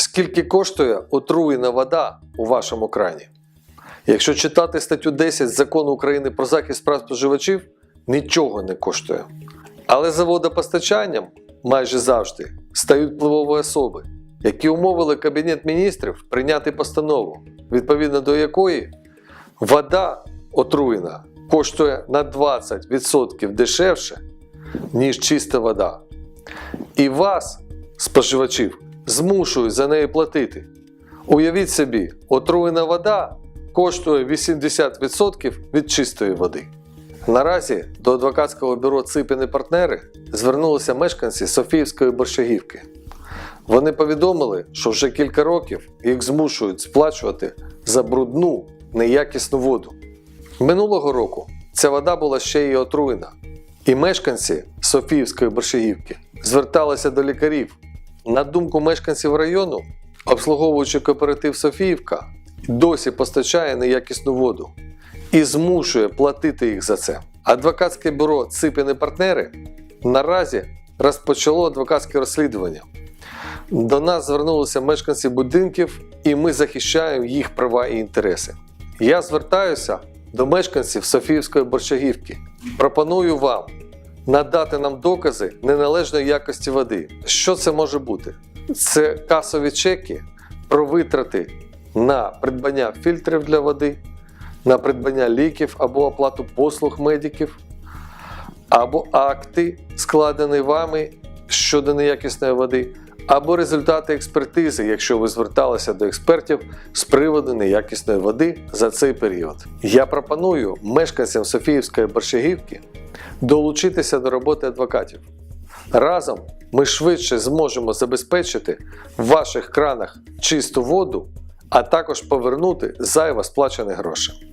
Скільки коштує отруєна вода у вашому крані? Якщо читати статтю 10 закону України про захист прав споживачів, нічого не коштує. Але за водопостачанням майже завжди стають впливові особи, які умовили Кабінет міністрів прийняти постанову, відповідно до якої вода отруєна коштує на 20% дешевше, ніж чиста вода. І вас, споживачів, змушують за неї платити. Уявіть собі, отруєна вода коштує 80% від чистої води. Наразі до адвокатського бюро Ципін і партнери звернулися мешканці Софіївської борщагівки. Вони повідомили, що вже кілька років їх змушують сплачувати за брудну, неякісну воду. Минулого року ця вода була ще й отруєна, і мешканці Софіївської борщагівки зверталися до лікарів. На думку мешканців району, обслуговуючи кооператив Софіївка, досі постачає неякісну воду і змушує платити їх за це. Адвокатське бюро Ципін і партнери наразі розпочало адвокатське розслідування. До нас звернулися мешканці будинків, і ми захищаємо їх права і інтереси. Я звертаюся до мешканців Софіївської борщагівки. Пропоную вам надати нам докази неналежної якості води. Що це може бути? Це касові чеки про витрати на придбання фільтрів для води, на придбання ліків або оплату послуг медиків, або акти, складені вами щодо неякісної води, або результати експертизи, якщо ви зверталися до експертів з приводу неякісної води за цей період. Я пропоную мешканцям Софіївської борщагівки долучитися до роботи адвокатів. Разом ми швидше зможемо забезпечити в ваших кранах чисту воду, а також повернути зайво сплачені гроші.